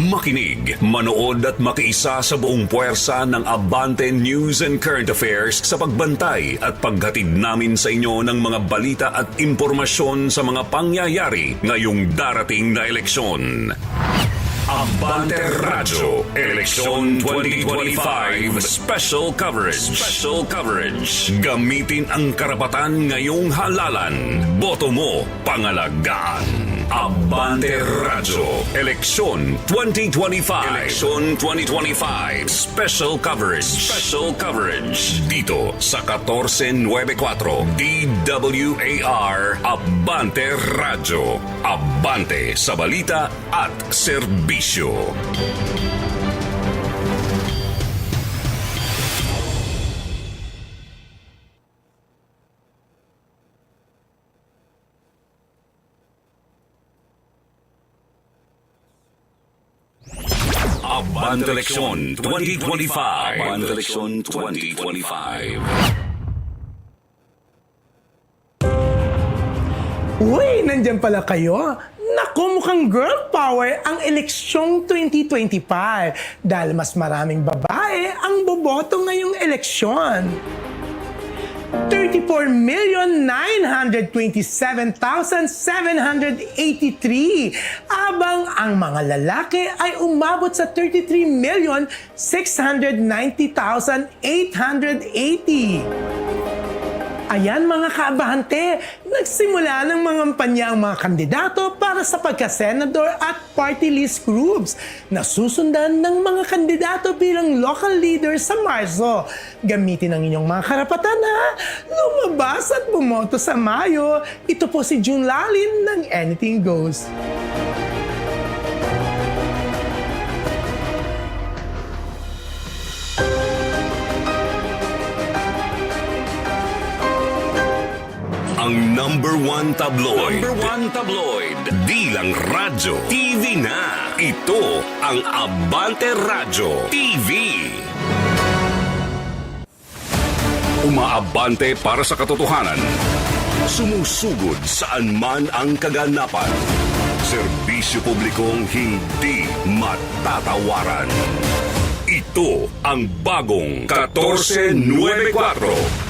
Makinig, manood at makiisa sa buong puwersa ng Abante News and Current Affairs sa pagbantay at paghatid namin sa inyo ng mga balita at impormasyon sa mga pangyayari ngayong darating na eleksyon. Abante Radyo Eleksyon 2025 Special Coverage. Special Coverage. Gamitin ang karapatan ngayong halalan. Boto mo pangalagaan Abante Radyo Eleksyon 2025 Eleksyon 2025 Special Coverage. Special Coverage. Dito sa 1494 DWAR Abante Radyo Abante sa balita at serbisyo Abante Eleksyon 2025 Abante Eleksyon 2025 Uy, nandyan pala kayo. Naku, mukhang girl power ang eleksyong 2025 dahil mas maraming babae ang boboto ngayong eleksyon. 34,927,783 abang ang mga lalaki ay umabot sa 33,690,880. Ayan mga kaabahante, nagsimula ng mga kampanya ang mga kandidato para sa pagka-senador at party list groups na susundan ng mga kandidato bilang local leader sa Marso. Gamitin ang inyong mga karapatan ha, lumabas at bumoto sa Mayo. Ito po si June Lalin ng Anything Goes. Ang number one tabloid. Number one tabloid. Di lang radyo. TV na. Ito ang Abante Radyo TV. Umaabante para sa katotohanan. Sumusugod saan man ang kaganapan. Serbisyo publikong hindi matatawaran. Ito ang bagong 1494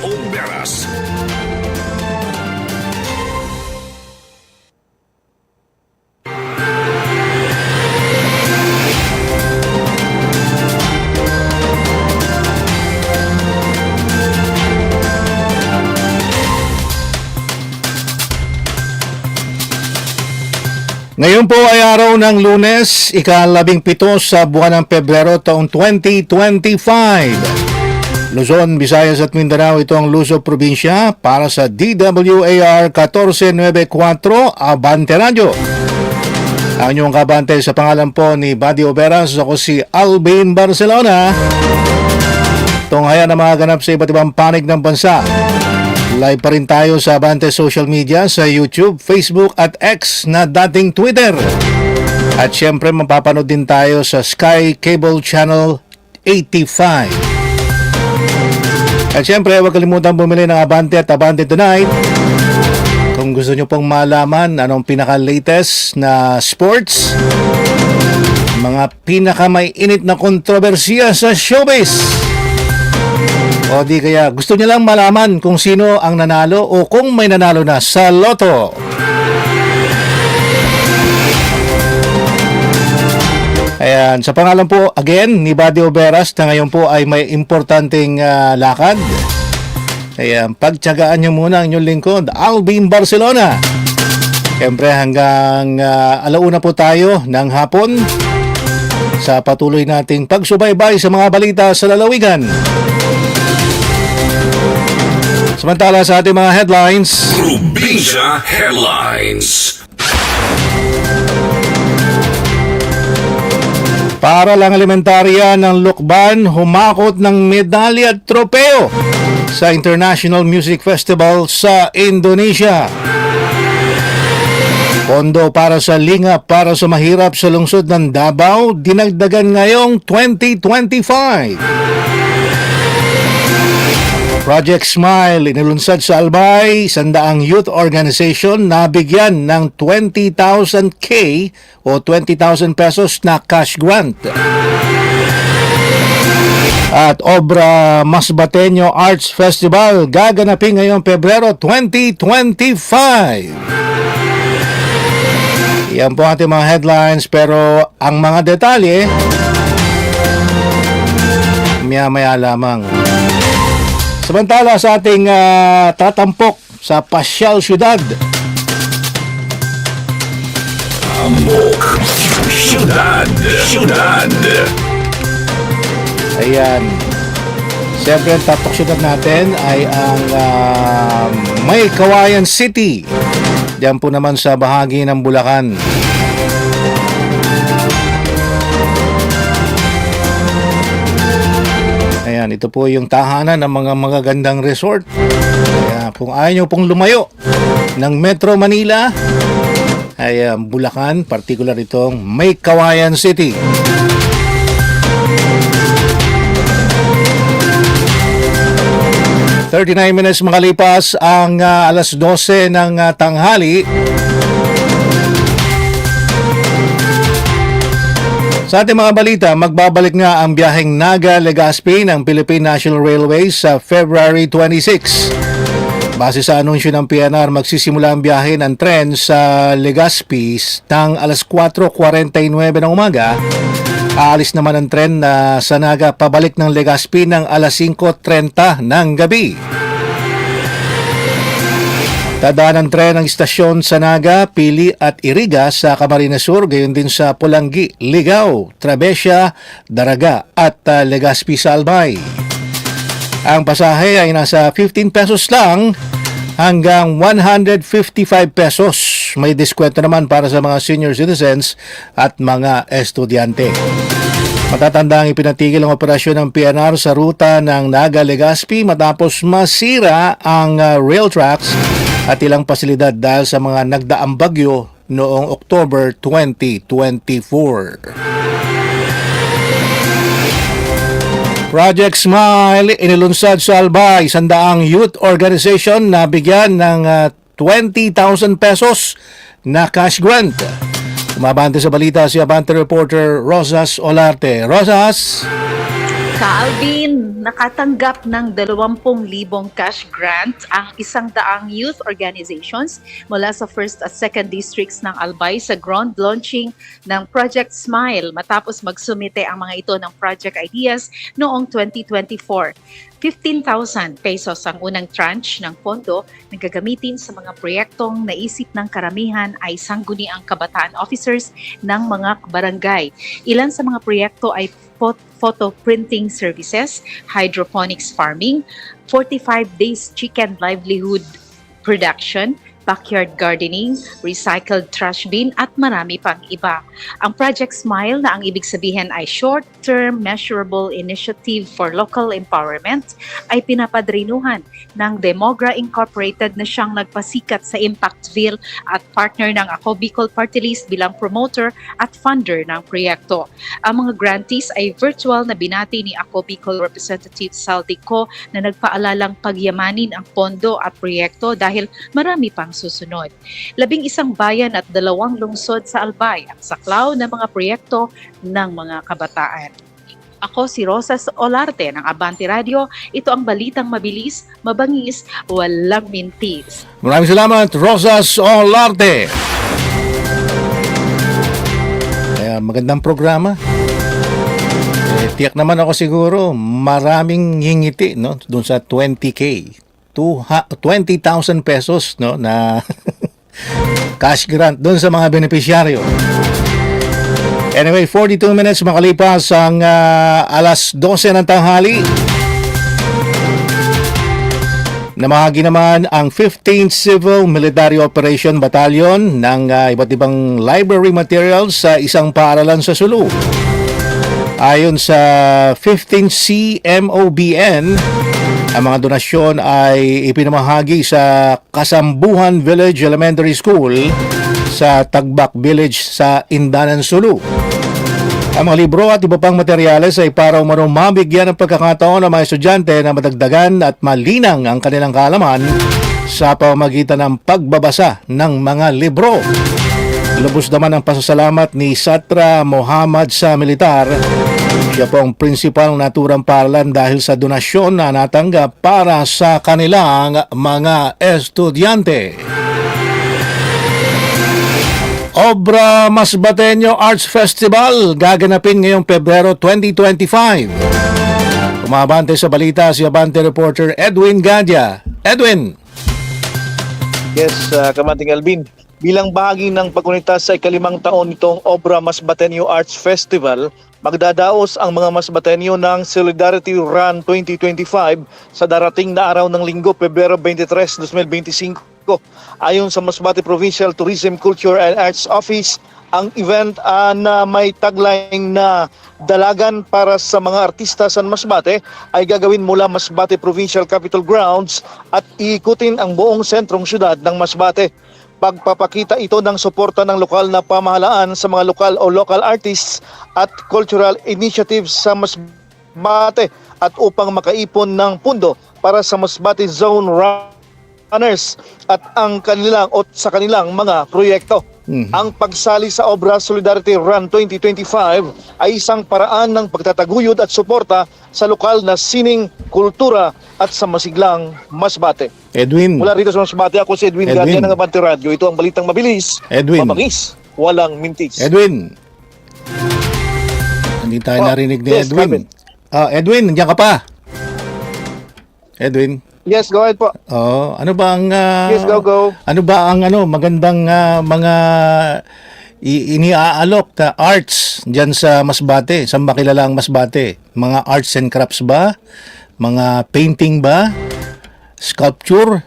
Oberas. Ngayon po ay araw ng lunes, ikalabing pito sa buwan ng Pebrero taong 2025. Luzon, Visayas at Mindanao, ito ang Luzon Probinsya para sa DWAR 1494 Abante Radio. Ang inyong kabante sa pangalan po ni Buddy Oberas, ako si Alvin Barcelona. Tunghayan na mga ganap sa iba't ibang panig ng bansa. Live pa rin tayo sa Abante Social Media sa YouTube, Facebook at X na dating Twitter. At syempre mapapanood din tayo sa Sky Cable Channel 85. At syempre huwag kalimutan bumili ng Abante at Abante Tonight. Kung gusto nyo pong malaman anong pinaka-latest na sports, mga pinaka may init na kontrobersiya sa showbiz. O di kaya gusto niya lang malaman kung sino ang nanalo o kung may nanalo na sa loto. Ayan, sa pangalan po again ni Buddy Oberas na ngayon po ay may importanteng ah, lakad Kaya pagtyagaan nyo muna ang inyong lingkod, Alvin Barcelona. Siyempre hanggang uh, alauna po tayo ng hapon sa patuloy nating pagsubaybay sa mga balita sa lalawigan. Samantala sa ating mga headlines, Probinsya Headlines. Para lang elementarya ng Lukban humakot ng medalya at tropeo sa International Music Festival sa Indonesia. Pondo para sa linga para sa mahirap sa lungsod ng Davao dinagdagan ngayong 2025. Project Smile inilunsad sa Albay, sandaang youth organization na bigyan ng 20,000K o 20,000 pesos na cash grant. At Obra Masbateño Arts Festival gaganapin ngayong Pebrero 2025. Yan po ating mga headlines pero ang mga detalye maya-maya lamang. Samantala sa ating ah, tatampok sa Pasyal Syudad, Amok. Syudad. Syudad. ayan, siyempre ang tampok syudad natin ay ang ah, May Kawayan City. Diyan po naman sa bahagi ng Bulacan. Ito po yung tahanan ng mga magagandang resort. Kaya kung ayaw nyo pong lumayo ng Metro Manila, ay um, Bulacan, particular itong May Kawayan City. Thirty-nine minutes makalipas ang ah, alas 12 ng ah, tanghali. Sa ating mga balita, magbabalik nga ang biyaheng Naga-Legazpi ng Philippine National Railways sa February 26. Base sa anunsyo ng PNR, magsisimula ang biyahe ng tren sa Legazpi ng alas 4.49 ng umaga. Aalis naman ang tren na sa Naga pabalik ng Legazpi ng alas 5.30 ng gabi. Tadaan ng tren ang istasyon sa Naga, Pili at Iriga sa Camarines Sur, gayon din sa Pulangi, Ligao, Trabesia, Daraga at uh, Legazpi sa Albay. Ang pasahe ay nasa 15 pesos lang hanggang 155 pesos. May diskwento naman para sa mga senior citizens at mga estudyante. Matatanda ang ipinatigil ang operasyon ng PNR sa ruta ng Naga Legazpi matapos masira ang uh, rail tracks at ilang pasilidad dahil sa mga nagdaang bagyo noong October 2024. Project Smile inilunsad sa Albay, sandaang youth organization na bigyan ng ah, 20,000 pesos na cash grant. Umabante sa balita si Abante reporter Rosas Olarte. Rosas! Ka Alvin, nakatanggap ng 20,000 cash grant ang isang daang youth organizations mula sa first at second districts ng Albay sa ground launching ng Project Smile matapos magsumite ang mga ito ng project ideas noong 2024. 15,000 pesos ang unang tranche ng pondo na gagamitin sa mga proyektong naisip ng karamihan ay sangguniang kabataan officers ng mga barangay. Ilan sa mga proyekto ay pho- photo printing services, hydroponics farming, 45 days chicken livelihood production, backyard gardening, recycled trash bin at marami pang iba. Ang Project Smile na ang ibig sabihin ay Short-Term Measurable Initiative for Local Empowerment ay pinapadrinuhan ng Demogra Incorporated na siyang nagpasikat sa Impactville at partner ng Ako Bicol Party List bilang promoter at funder ng proyekto. Ang mga grantees ay virtual na binati ni Ako Bicol Representative Saldico na nagpaalalang pagyamanin ang pondo at proyekto dahil marami pang susunod. Labing isang bayan at dalawang lungsod sa Albay ang saklaw ng mga proyekto ng mga kabataan. Ako si Rosas Olarte ng Abante Radio. Ito ang balitang mabilis, mabangis, walang mintis. Maraming salamat, Rosas Olarte. Kaya magandang programa. Eh, tiyak naman ako siguro maraming hingiti no doon sa 20k. Two ha- 20,000 pesos no na cash grant doon sa mga benepisyaryo. Anyway, 42 minutes makalipas ang ah, alas 12 ng tanghali. Namahagi naman ang 15th Civil Military Operation Battalion ng ah, iba't ibang library materials sa isang paaralan sa Sulu. Ayon sa 15th CMOBN, ang mga donasyon ay ipinamahagi sa Kasambuhan Village Elementary School sa Tagbak Village sa Indanan, Sulu. Ang mga libro at iba pang materyales ay para umarong mabigyan ng pagkakataon ng mga estudyante na madagdagan at malinang ang kanilang kaalaman sa pamamagitan ng pagbabasa ng mga libro. Lubos naman ang pasasalamat ni Satra Muhammad sa militar. Siya po ang principal naturang paralan dahil sa donasyon na natanggap para sa kanilang mga estudyante. Obra Masbateño Arts Festival gaganapin ngayong Pebrero 2025. Kumabante sa balita si Abante reporter Edwin Gadia. Edwin! Yes, uh, Kamanting Alvin. Bilang bahagi ng pagkunita sa ikalimang taon nitong Obra Masbateño Arts Festival, magdadaos ang mga Masbateño ng Solidarity Run 2025 sa darating na araw ng linggo, Pebrero 23, 2025. Ayon sa Masbate Provincial Tourism, Culture and Arts Office, ang event ah, na may tagline na dalagan para sa mga artista sa Masbate ay gagawin mula Masbate Provincial Capitol Grounds at iikutin ang buong sentrong syudad ng Masbate. Pagpapakita ito ng suporta ng lokal na pamahalaan sa mga lokal o local artists at cultural initiatives sa Masbate at upang makaipon ng pundo para sa Masbate Zone Runners at ang kanilang o sa kanilang mga proyekto. Ang pagsali sa Obra Solidarity Run 2025 ay isang paraan ng pagtataguyod at suporta sa lokal na sining, kultura at sa masiglang Masbate. Edwin! Mula rito sa Masbate, ako si Edwin, Edwin. Edwin. ng Abante Radio. Ito ang balitang mabilis, Edwin. mabangis, walang mintis. Edwin! Hindi tayo Oh, narinig ni yes, Edwin. Calvin. Ah, Edwin, nandiyan ka pa. Edwin. Yes, go ahead po. Oh, ano ba ang ah, Yes, go, go. Ano ba ang ano magandang ah, mga iniaalok na arts diyan sa Masbate? Saan ba kilala ang Masbate? Mga arts and crafts ba? Mga painting ba? Sculpture?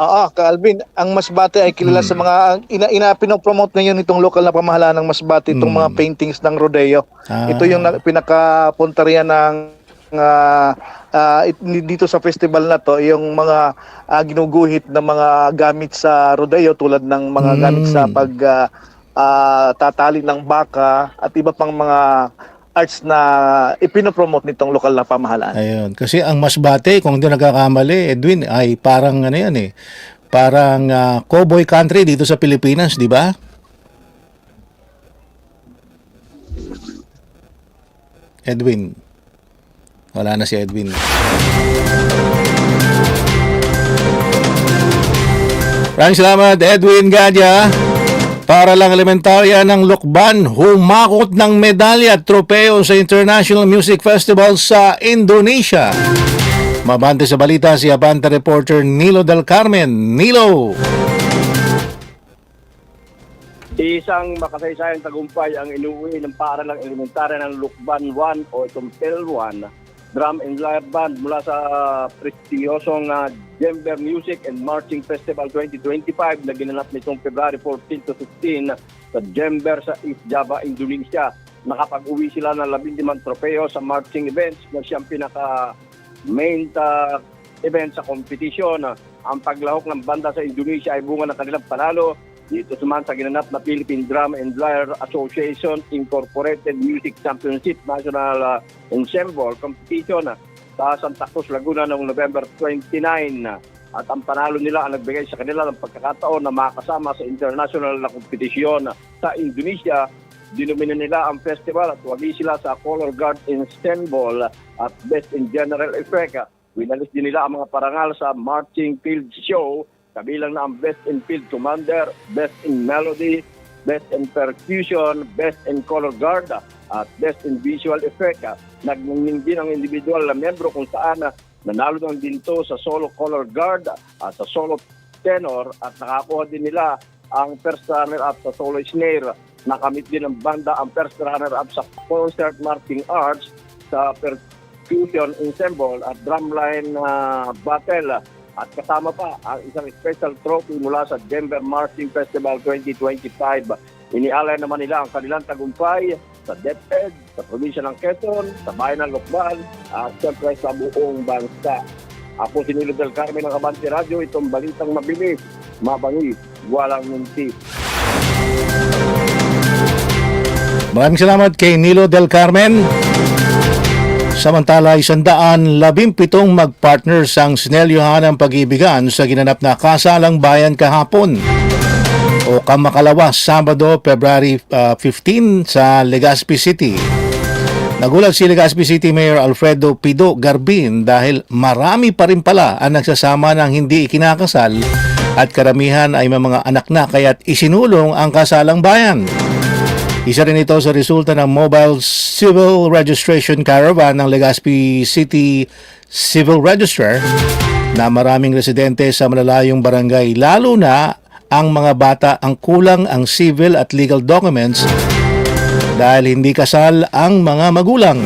Ah, ah, Calvin, ang Masbate ay kilala sa mga ina, ina pinopromote ngayon itong lokal na pamahalaan ng Masbate itong mga paintings ng rodeo. Ah. Ito yung na, pinakapunta ng ah, it- dito sa festival na to yung mga ah, ginuguhit na mga gamit sa rodeo tulad ng mga Mm. gamit sa pag ah, ah, tatali ng baka at iba pang mga arts na ipinopromote nitong lokal na pamahalaan. Ayun. Kasi ang Masbate, kung hindi nagkakamali, Edwin, ay parang ano yan eh. Parang ah, cowboy country dito sa Pilipinas, di ba? Edwin. Wala na si Edwin. Maraming salamat, Edwin Gadya. Para lang elementarya ng Lokban, humakot ng medalya at tropeo sa International Music Festival sa Indonesia. Mabante sa balita si Abante reporter Nilo Del Carmen. Nilo! Isang makasaysayang tagumpay ang inuwi ng para ng elementarya ng Lukban 1 o itong PEL 1 Drum and Lyre Band mula sa prestiyosong uh, Jember Music and Marching Festival 2025 na ginanap nitong February 14 to 15 sa Jember sa East Java, Indonesia. Nakapag-uwi sila ng 15 tropeo sa marching events na siyang pinaka main uh, event sa competition. Ang paglahok ng banda sa Indonesia ay bunga ng kanilang panalo dito naman sa ginanap na Philippine Drum and Lyre Association Incorporated Music Championship National uh, Ensemble Competition uh, sa Santa Cruz, Laguna noong November 29. At ang panalo nila ang nagbigay sa kanila ng pagkakataon na makasama sa international na kompetisyon sa Indonesia. Dinomina nila ang festival at wagi sila sa Color Guard Ensemble at Best in General Effect. Winalis din nila ang mga parangal sa Marching Field Show kabilang na ang Best in Field Commander, Best in Melody, Best in Percussion, Best in Color Guard, at Best in Visual Effect. Nagningning din ang individual na membro kung saan Nanalo ng din to sa solo color guard at sa solo tenor at nakakuha din nila ang first runner-up sa solo snare. Nakamit din ng banda ang first runner-up sa concert marching arts sa percussion ensemble at drumline uh, battle. At kasama pa ang isang special trophy mula sa Denver Marching Festival 2025. Inialay naman nila ang kanilang tagumpay sa DepEd, sa probinsya ng Quezon, sa bayan ng Lokban, at siyempre sa buong bansa. Ako si Nilo Del Carmen ng Abante Radio, itong balitang mabilis, mabangis, walang munti. Maraming salamat kay Nilo Del Carmen. Samantala, isandaan labimpitong mag-partners ang sinelyohan ng pag-ibigan sa ginanap na kasalang bayan kahapon o kamakalawa Sabado, February uh, 15 sa Legazpi City. Nagulat si Legazpi City Mayor Alfredo Pido Garbin dahil marami pa rin pala ang nagsasama ng hindi ikinakasal at karamihan ay mga anak na kaya't isinulong ang kasalang bayan. Isa rin ito sa resulta ng Mobile Civil Registration Caravan ng Legazpi City Civil Register na maraming residente sa malalayong barangay lalo na ang mga bata ang kulang ang civil at legal documents dahil hindi kasal ang mga magulang.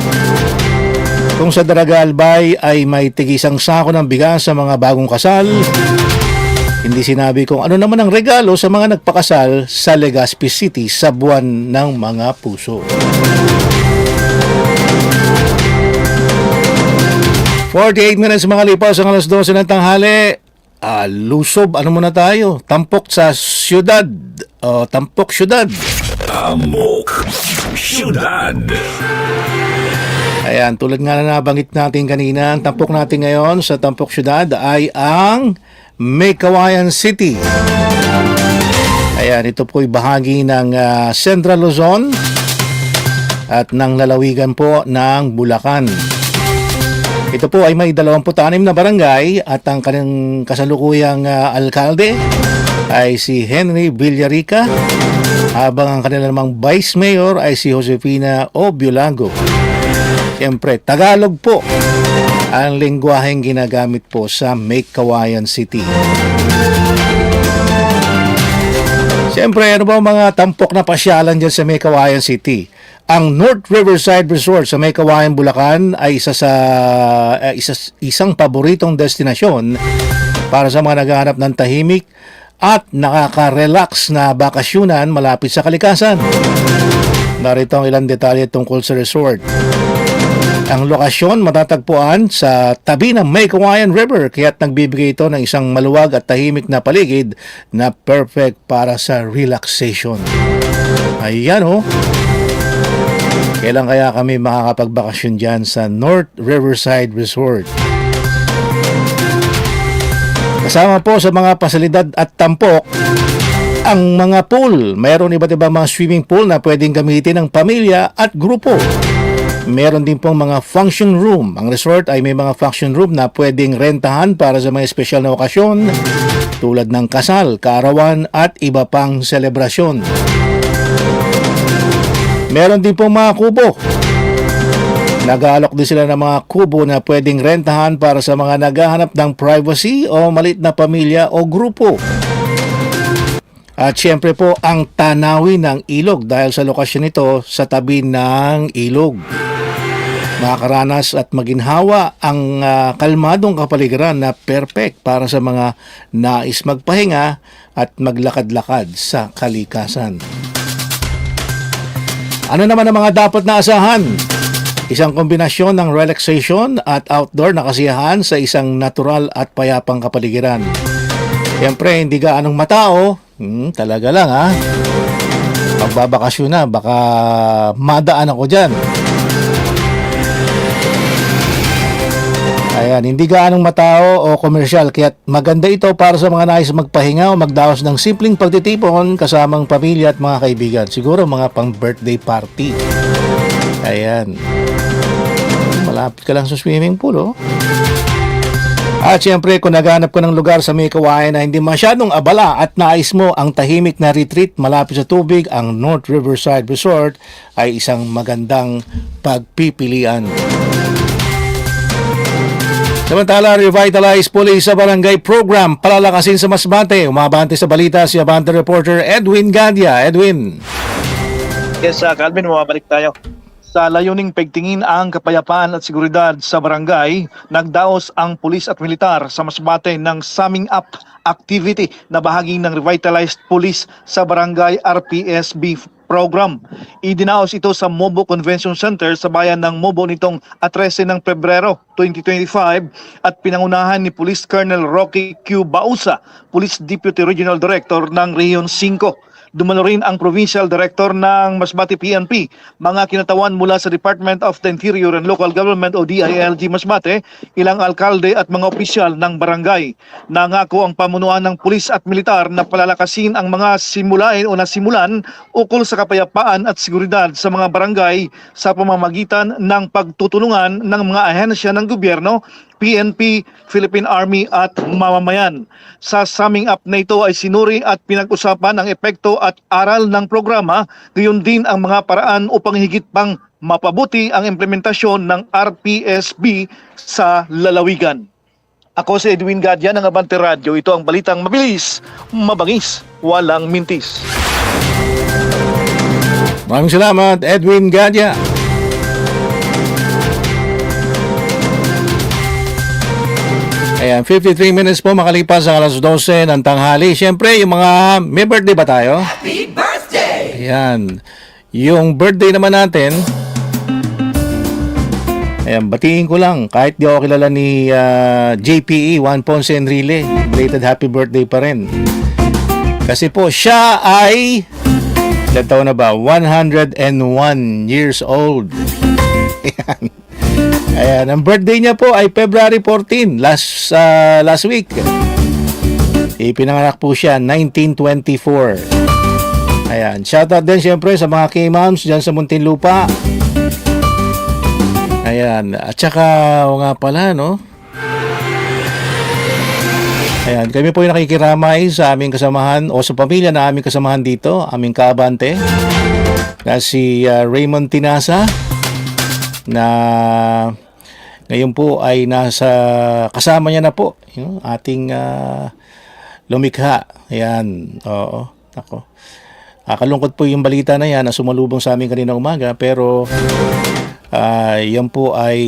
Kung sa Daraga Albay ay may tigisang sako ng bigas sa mga bagong kasal, hindi sinabi kung ano naman ang regalo sa mga nagpakasal sa Legazpi City sa buwan ng mga puso. 48 minutes mga lipas ang alas 12 ng tanghali. Ah, lusob, ano muna tayo? Tampok sa syudad. O, tampok syudad. Amok Syudad. Ayan, tulad nga na nabanggit natin kanina, ang tampok natin ngayon sa tampok syudad ay ang Mekawayan City. Ayan, ito po'y bahagi ng ah, Central Luzon at ng lalawigan po ng Bulacan. Ito po ay may 26 na barangay at ang kanyang kasalukuyang ah, alkalde ay si Henry Villarica habang ang kanilang namang vice mayor ay si Josefina Obiolago. Siyempre, Tagalog po ang lingwaheng ginagamit po sa Make Kawayan City. Siyempre, ano ba mga tampok na pasyalan dyan sa May Kawayan City? Ang North Riverside Resort sa May Kawayan, Bulacan ay isa sa eh, isa, isang paboritong destinasyon para sa mga naghahanap ng tahimik at nakaka-relax na bakasyunan malapit sa kalikasan. Narito ang ilang detalye tungkol sa resort. Ang lokasyon matatagpuan sa tabi ng May River kaya't nagbibigay ito ng isang maluwag at tahimik na paligid na perfect para sa relaxation. Ayan oh. Kailan kaya kami makakapagbakasyon dyan sa North Riverside Resort? Kasama po sa mga pasalidad at tampok ang mga pool. Mayroon iba't ibang mga swimming pool na pwedeng gamitin ng pamilya at grupo. Meron din pong mga function room. Ang resort ay may mga function room na pwedeng rentahan para sa mga espesyal na okasyon tulad ng kasal, kaarawan at iba pang selebrasyon. Meron din pong mga kubo. Nag-aalok din sila ng mga kubo na pwedeng rentahan para sa mga naghahanap ng privacy o malit na pamilya o grupo. At syempre po ang tanawin ng ilog dahil sa lokasyon nito sa tabi ng ilog. Makakaranas at maginhawa ang ah, kalmadong kapaligiran na perfect para sa mga nais magpahinga at maglakad-lakad sa kalikasan. Ano naman ang mga dapat na asahan? Isang kombinasyon ng relaxation at outdoor na kasiyahan sa isang natural at payapang kapaligiran. Siyempre, hindi gaanong matao. Hmm, talaga lang ha. Pagbabakasyon na, baka madaan ako dyan. Ayan, hindi gaanong matao o komersyal kaya maganda ito para sa mga nais magpahinga o magdaos ng simpleng pagtitipon kasamang pamilya at mga kaibigan. Siguro mga pang birthday party. Ayan. Malapit ka lang sa swimming pool, oh. At syempre, kung naghanap ko ng lugar sa may kawayan na hindi masyadong abala at nais mo ang tahimik na retreat malapit sa tubig, ang North Riverside Resort ay isang magandang pagpipilian. Sa Samantala, Revitalize Police sa Barangay Program palalakasin sa Masbate. Umabante sa balita si Abante reporter Edwin Gadia. Edwin. Yes, uh, Calvin, mababalik tayo. Sa layuning pagtingin ang kapayapaan at seguridad sa barangay, nagdaos ang pulis at militar sa Masbate ng summing up activity na bahagi ng Revitalized Police sa Barangay RPSB program. Idinaos ito sa Mobo Convention Center sa bayan ng Mobo nitong 13 ng Pebrero 2025 at pinangunahan ni Police Colonel Rocky Q. Bausa, Police Deputy Regional Director ng Region 5. Dumalo rin ang Provincial Director ng Masbate PNP, mga kinatawan mula sa Department of the Interior and Local Government o DILG Masbate, ilang alkalde at mga opisyal ng barangay. Nangako ang pamunuan ng pulis at militar na palalakasin ang mga simulain o nasimulan ukol sa kapayapaan at seguridad sa mga barangay sa pamamagitan ng pagtutulungan ng mga ahensya ng gobyerno PNP, Philippine Army at mamamayan. Sa summing up na ito ay sinuri at pinag-usapan ang epekto at aral ng programa, gayon din ang mga paraan upang higit pang mapabuti ang implementasyon ng RPSB sa lalawigan. Ako si Edwin Gadya ng Abante Radio. Ito ang balitang mabilis, mabangis, walang mintis. Maraming salamat, Edwin Gadia. Ayan, 53 minutes po makalipas ang alas 12 ng tanghali. Siyempre, yung mga, may birthday ba tayo? Happy birthday! Ayan. Yung birthday naman natin, ayan, batiin ko lang, kahit di ako kilala ni ah, JPE, Juan Ponce Enrile, belated happy birthday pa rin. Kasi po, siya ay, ilan taon na ba? 101 years old. Ayan. Ayan, ang birthday niya po ay February 14, last ah, last week. Ipinanganak po siya 1924. Ayan, shoutout din siyempre sa mga K-moms dyan sa Muntinlupa. Ayan, at saka, o nga pala, no? Ayan, kami po yung nakikiramay sa aming kasamahan o sa pamilya na aming kasamahan dito, aming kaabante, na si ah, Raymond Tinasa, na ngayon po ay nasa kasama niya na po yung ating ah, lumikha. Ayan, oo, ako. Kakalungkot po yung balita na yan na sumalubong sa amin kanina umaga pero ah, yan po ay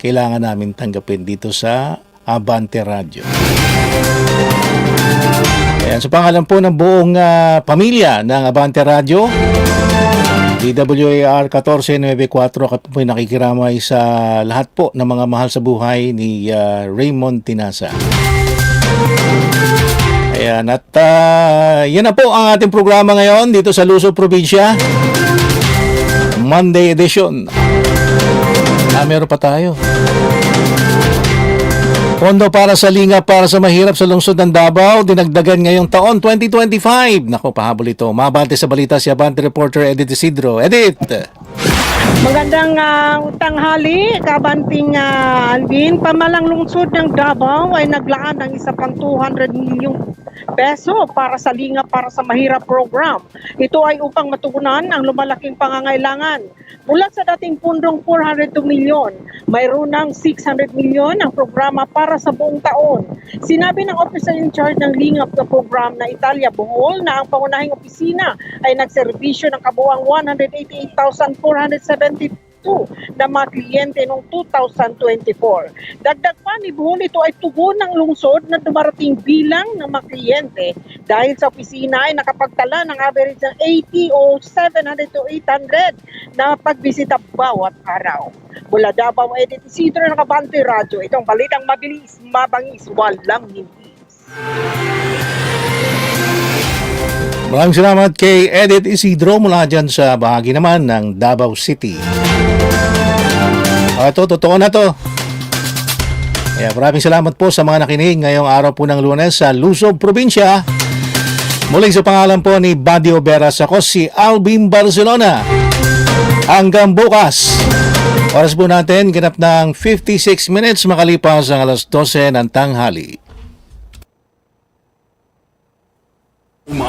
kailangan namin tanggapin dito sa Abante Radio. Ayan, sa pangalan po ng buong ah, pamilya ng Abante Radio, DWAR 1494 kami po ay nakikiramay sa lahat po ng mga mahal sa buhay ni ah, Raymond Tinasa. Ayan, at ah, yan na po ang ating programa ngayon dito sa Luzon Probinsya. Monday edition. Ah, meron pa tayo. Pondo para sa linga para sa mahirap sa lungsod ng Davao, dinagdagan ngayong taon 2025. Nako, pahabol ito. Mabante sa balita si Abante reporter Edith Isidro. Edith! Magandang ah, tanghali, kabanting ah, Alvin. Pamalang lungsod ng Davao ay naglaan ng isa pang 200 milyong peso para sa Linga para sa Mahirap program. Ito ay upang matugunan ang lumalaking pangangailangan. Mula sa dating pundong 402 milyon, mayroon ng 600 milyon ang programa para sa buong taon. Sinabi ng officer in charge ng Lingap na program na Italia Bohol na ang pangunahing opisina ay nagserbisyo ng kabuang 188,472 na mga kliyente noong 2024. Dagdag pa ni Bohol, ito ay tugon ng lungsod na dumarating bilang ng mga kliyente dahil sa opisina ay nakapagtala ng average ng 80 o 700 to 800 na pagbisita bawat araw. Mula Davao, Edit Isidro ng Kabante Radyo. Itong balitang mabilis, mabangis, walang hindi. Maraming salamat kay Edith Isidro mula dyan sa bahagi naman ng Davao City. O, ito, totoo na to. Kaya maraming salamat po sa mga nakinig ngayong araw po ng lunes sa Luzon, Probinsya. Muli sa pangalan po ni Badio Beras, ako si Alvin Barcelona. Hanggang bukas. Oras po natin, ganap ng 56 minutes makalipas ang alas 12 ng tanghali.